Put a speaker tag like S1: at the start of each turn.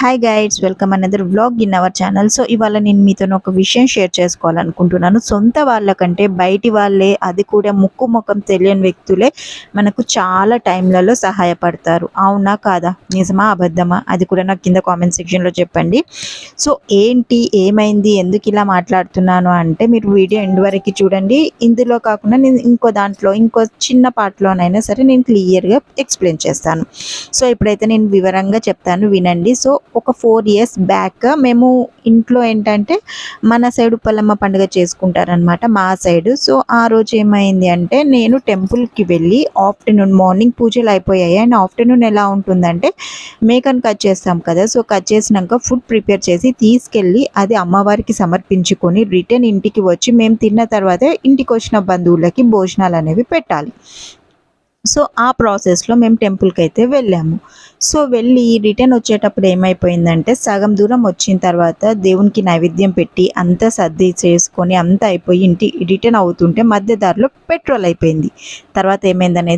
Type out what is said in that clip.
S1: Hi guys welcome another vlog in our channel so ఇవాళ నేను మీతో ఒక విషయం షేర్ చేసుకోవాలనుకుంటున్నాను. సొంత వాళ్ళకంటే బయటి వాళ్ళే అది కూడా ముక్కు ముఖం తెలియని వ్యక్తులే మనకు చాలా టైంలలో సహాయపడతారు. అవునా కాదా? నిజమా? అబద్ధమా? అది కూడా నాకు కింద కామెంట్ సెక్షన్లో చెప్పండి. సో ఏంటి? ఏమైంది? ఎందుకు ఇలా మాట్లాడుతున్నాను అంటే మీరు వీడియో ఎండ్ వరకు చూడండి. ఇందులో కాకుండా నేను ఇంకో దాంట్లో ఇంకో చిన్న పాటలోనైనా సరే నేను క్లియర్గా ఎక్స్ప్లెయిన్ చేస్తాను. సో ఇప్పుడైతే నేను వివరంగా చెప్తాను వినండి. సో ఒక ఫోర్ ఇయర్స్ బ్యాక్ మేము ఇంట్లో ఏంటంటే మన సైడ్ ఉప్పలమ్మ పండుగ చేసుకుంటారనమాట మా సైడ్. సో ఆ రోజు ఏమైంది అంటే నేను టెంపుల్కి వెళ్ళి ఆఫ్టర్నూన్ మార్నింగ్ పూజలు అయిపోయాయి. అండ్ ఆఫ్టర్నూన్ ఎలా ఉంటుందంటే మేకను కట్ చేస్తాం కదా సో కట్ చేసినాక ఫుడ్ ప్రిపేర్ చేసి తీసుకెళ్ళి అది అమ్మవారికి సమర్పించుకొని రిటర్న్ ఇంటికి వచ్చి మేము తిన్న తర్వాత ఇంటికి వచ్చిన బంధువులకి భోజనాలు అనేవి పెట్టాలి. సో ఆ ప్రాసెస్లో మేము టెంపుల్కి అయితే వెళ్ళాము. సో వెళ్ళి రిటర్న్ వచ్చేటప్పుడు ఏమైపోయిందంటే సగం దూరం వచ్చిన తర్వాత దేవునికి నైవేద్యం పెట్టి అంతా సర్ది చేసుకొని అంతా అయిపోయి ఇంటి రిటర్న్ అవుతుంటే మధ్య దారిలో పెట్రోల్ అయిపోయింది. తర్వాత ఏమైందనేది